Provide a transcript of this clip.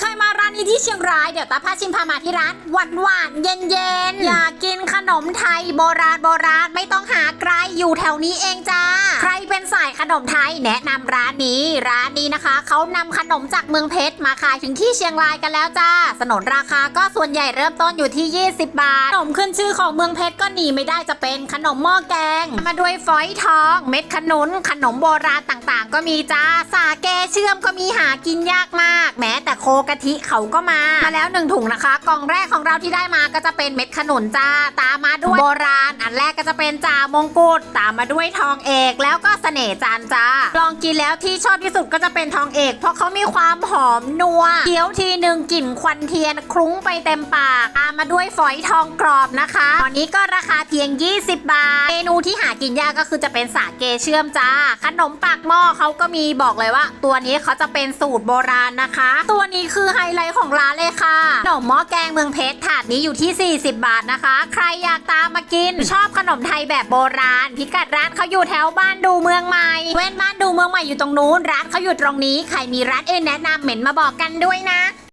เคยมาร้านนี้ที่เชียงราย เดี๋ยวตาพาชิมพามาที่ร้านหวานหวานๆเย็นเย็นๆอยากกินขนมไทยโบราณโบราณไม่ต้องหาไกลอยู่แถวนี้เองจ้า ใครเป็นสายขนมไทยแนะนำร้านนี้ ร้านนี้นะคะ เขานำขนมจากเมืองเพชรมาขายถึงที่เชียงรายกันแล้วจ้า สนนราคาก็ส่วนใหญ่เริ่มต้นอยู่ที่ 20 บาท ขนมขึ้นชื่อของเมืองเพชรก็หนีไม่ได้จะเป็นขนมหม้อแกง มาด้วยฝอยทอง เม็ดขนุน ขนมโบราณต่างๆ ก็มีจ้า สาแกเชื่อมก็มีหากินยากมาก แม้แต่โคกะทิเขาก็มา มาแล้วหนึ่งถุงนะคะ กล่องแรกของเราที่ได้มาก็จะเป็นเม็ดขนุนจ้า ตามมาด้วยโบราณ อันแรก ก็จะเป็นจ่ามงกุฎตามมาด้วยทองเอกแล้วก็เสน่ห์จันจ้า ลองกินแล้วที่ชอบที่สุดก็จะเป็นทองเอก เพราะเขามีความหอมนัวเคี้ยวทีหนึ่งกลิ่นควันเทียนคลุ้งไปเต็มปากตามมาด้วยฝอยทองกรอบนะคะ ตอนนี้ก็ราคาเพียง 20 บาท เมนูที่หากินยากก็คือจะเป็นสาเกเชื่อมจ้า ขนมปากหม้อเขาก็มีบอกเลยว่า ตัวนี้เขาจะเป็นสูตรโบราณนะคะ ตัวนี้คือไฮไลท์ของร้านเลยค่ะขนมหม้อแกงเมืองเพชรถาดนี้อยู่ที่ 40 บาทนะคะ ใครอยากตามมากินชอบขนมนมไทยแบบโบราณ พิกัดร้านเขาอยู่แถวบ้านดูเมืองใหม่เว้นบ้านดูเมืองใหม่อยู่ตรงนู้นร้านเขาอยู่ตรงนี้ ใครมีร้านอื่นแนะนำเหม็นมาบอกกันด้วยนะ